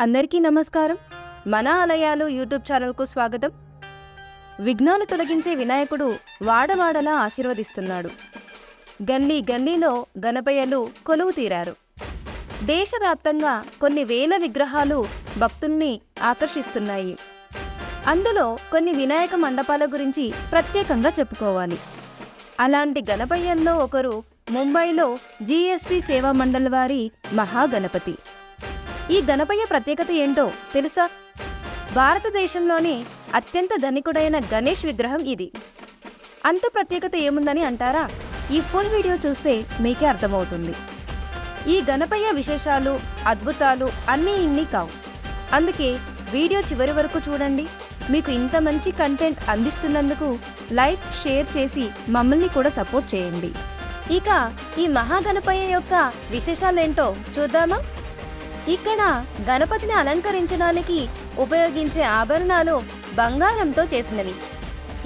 అందరికీ నమస్కారం. మన ఆలయాలు యూట్యూబ్ ఛానల్కు స్వాగతం. విఘ్నాలు తొలగించే వినాయకుడు వాడవాడలా ఆశీర్వదిస్తున్నాడు. గల్లీ గల్లీలో గణపయ్యలు కొలువు తీరారు. దేశవ్యాప్తంగా కొన్ని వేల విగ్రహాలు భక్తుల్ని ఆకర్షిస్తున్నాయి. అందులో కొన్ని వినాయక మండపాల గురించి ప్రత్యేకంగా చెప్పుకోవాలి. అలాంటి గణపయ్యల్లో ఒకరు ముంబైలో జీఎస్పీ సేవా మండలి వారి మహాగణపతి. ఈ గణపయ్య ప్రత్యేకత ఏంటో తెలుసా? భారతదేశంలోని అత్యంత ధనికుడైన గణేష్ విగ్రహం ఇది. అంత ప్రత్యేకత ఏముందని అంటారా? ఈ ఫుల్ వీడియో చూస్తే మీకే అర్థమవుతుంది. ఈ గణపయ్య విశేషాలు అద్భుతాలు అన్నీ ఇన్ని కావు. అందుకే వీడియో చివరి వరకు చూడండి. మీకు ఇంత మంచి కంటెంట్ అందిస్తున్నందుకు లైక్ షేర్ చేసి మమ్మల్ని కూడా సపోర్ట్ చేయండి. ఇక ఈ మహాగణపయ్య యొక్క విశేషాలేంటో చూద్దామా? ఇక్కడ గణపతిని అలంకరించడానికి ఉపయోగించే ఆభరణాలు బంగారంతో చేసినవి.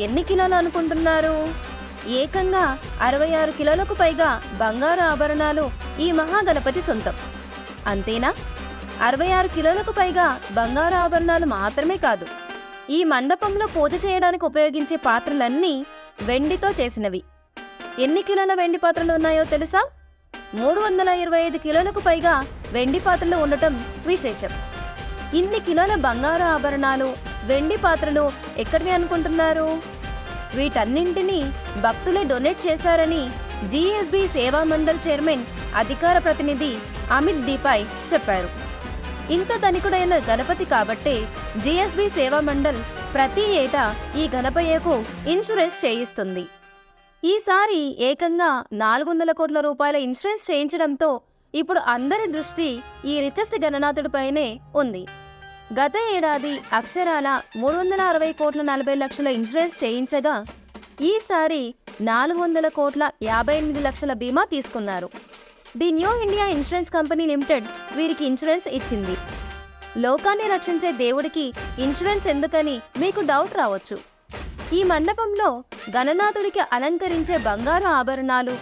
ఎన్ని కిలోలు అనుకుంటున్నారు? ఏకంగా అరవై ఆరు కిలోలకు పైగా బంగారు ఆభరణాలు ఈ మహాగణపతి సొంతం. అంతేనా? అరవై ఆరు కిలోలకు పైగా బంగారు ఆభరణాలు మాత్రమే కాదు ఈ మండపంలో పూజ చేయడానికి ఉపయోగించే పాత్రలన్నీ వెండితో చేసినవి. ఎన్ని కిలోల వెండి పాత్రలు ఉన్నాయో తెలుసా? మూడు వందల ఇరవై ఐదు కిలోలకు పైగా వెండి పాత్రలు ఉండటం విశేషం. ఇన్ని కిలోల బంగారు ఆభరణాలు వెండి పాత్రలు ఎక్కడివి అనుకుంటున్నారు? వీటన్నింటినీ భక్తులే డొనేట్ చేశారని జీఎస్బీ సేవా మండల్ చైర్మన్ అధికార ప్రతినిధి అమిత్ దీపాయ్ చెప్పారు. ఇంత ధనికుడైన గణపతి కాబట్టే జీఎస్బీ సేవా మండల్ ప్రతి ఏటా ఈ గణపయ్యకు ఇన్సూరెన్స్ చేయిస్తుంది. ఈసారి ఏకంగా నాలుగు వందల కోట్ల రూపాయల ఇన్సూరెన్స్ చేయించడంతో ఇప్పుడు అందరి దృష్టి ఈ రిచెస్ట్ గణనాథుడిపైనే ఉంది. గత ఏడాది అక్షరాల మూడు వందల అరవై కోట్ల నలభై లక్షల ఇన్సూరెన్స్ చేయించగా ఈసారి నాలుగు వందల కోట్ల యాభై ఎనిమిది లక్షల బీమా తీసుకున్నారు. The new India insurance company limited వీరికి ఇన్సూరెన్స్ ఇచ్చింది. లోకాన్ని రక్షించే దేవుడికి ఇన్సూరెన్స్ ఎందుకని మీకు డౌట్ రావచ్చు. ఈ మండపంలో గణనాథుడికి అలంకరించే బంగారు ఆభరణాలు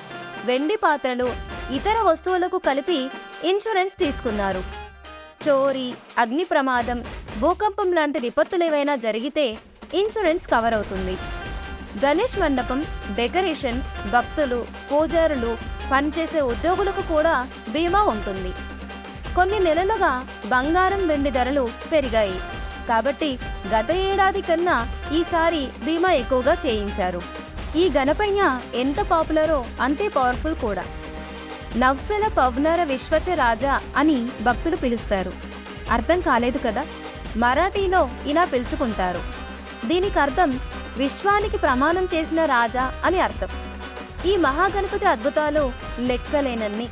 వెండి పాత్రలు ఇతర వస్తువులకు కలిపి ఇన్సూరెన్స్ తీసుకున్నారు. చోరీ అగ్ని ప్రమాదం భూకంపం లాంటి విపత్తులు ఏవైనా జరిగితే ఇన్సూరెన్స్ కవర్ అవుతుంది. గణేష్ మండపం డెకరేషన్ భక్తులు పూజారులు పనిచేసే ఉద్యోగులకు కూడా బీమా ఉంటుంది. కొన్ని నెలలుగా బంగారం వెండి ధరలు పెరిగాయి. కాబట్టి గత ఏడాది కన్నా ఈసారి బీమా ఎక్కువగా చేయించారు. ఈ గణపయ్య ఎంత పాపులరో అంతే పవర్ఫుల్ కూడా. నవ్సల పవ్నర విశ్వచ రాజా అని భక్తులు పిలుస్తారు. అర్థం కాలేదు కదా? మరాఠీలో ఇలా పిలుచుకుంటారు. దీనికి అర్థం విశ్వానికి ప్రమాణం చేసిన రాజా అని అర్థం. ఈ మహాగణపతి అద్భుతాలు లెక్కలేనన్ని.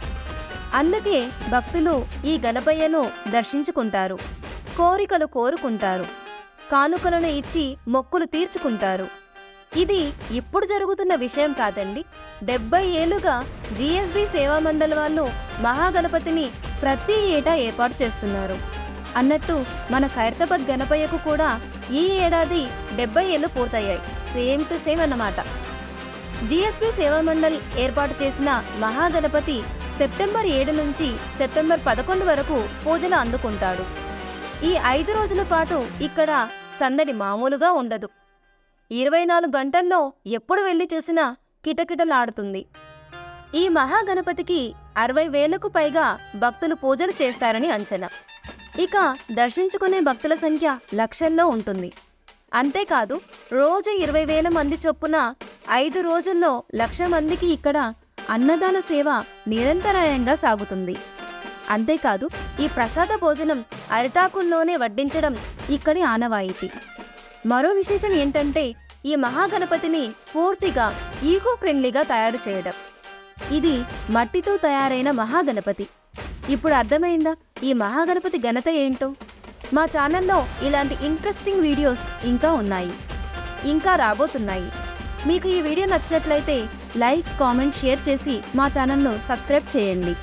అందుకే భక్తులు ఈ గణపయ్యను దర్శించుకుంటారు. కోరికలు కోరుకుంటారు. కానుకలను ఇచ్చి మొక్కులు తీర్చుకుంటారు. ఇది ఇప్పుడు జరుగుతున్న విషయం కాదండి. డెబ్బై ఏళ్ళుగా జిఎస్బి సేవా మండలి వాళ్ళు మహాగణపతిని ప్రతి ఏటా ఏర్పాటు చేస్తున్నారు. అన్నట్టు మన ఖైరతాబాద్ గణపయ్యకు కూడా ఈ ఏడాది డెబ్బై ఏళ్ళు పూర్తయ్యాయి. సేమ్ టు సేమ్ అన్నమాట. జిఎస్బి సేవా మండల్ ఏర్పాటు చేసిన మహాగణపతి సెప్టెంబర్ ఏడు నుంచి సెప్టెంబర్ పదకొండు వరకు పూజలు అందుకుంటాడు. ఈ ఐదు రోజుల పాటు ఇక్కడ సందడి మామూలుగా ఉండదు. ఇరవై నాలుగు గంటల్లో ఎప్పుడు వెళ్ళి చూసినా కిటకిటలాడుతుంది. ఈ మహాగణపతికి అరవై వేలకు పైగా భక్తులు పూజలు చేస్తారని అంచనా. ఇక దర్శించుకునే భక్తుల సంఖ్య లక్షల్లో ఉంటుంది. అంతేకాదు రోజు ఇరవై వేల మంది చొప్పున ఐదు రోజుల్లో లక్ష మందికి ఇక్కడ అన్నదాన సేవ నిరంతరాయంగా సాగుతుంది. అంతేకాదు ఈ ప్రసాద భోజనం అరిటాకుల్లోనే వడ్డించడం ఇక్కడి ఆనవాయితీ. మరో విశేషం ఏంటంటే ఈ మహాగణపతిని పూర్తిగా ఈకో ఫ్రెండ్లీగా తయారు చేయడం. ఇది మట్టితో తయారైన మహాగణపతి. ఇప్పుడు అర్థమైందా? ఈ మహాగణపతి ఘనత ఏంటో? మా ఛానల్లో ఇలాంటి ఇంట్రెస్టింగ్ వీడియోస్ ఇంకా ఉన్నాయి. ఇంకా రాబోతున్నాయి. మీకు ఈ వీడియో నచ్చినట్లయితే లైక్ కామెంట్ షేర్ చేసి మా ఛానల్ను సబ్స్క్రైబ్ చేయండి.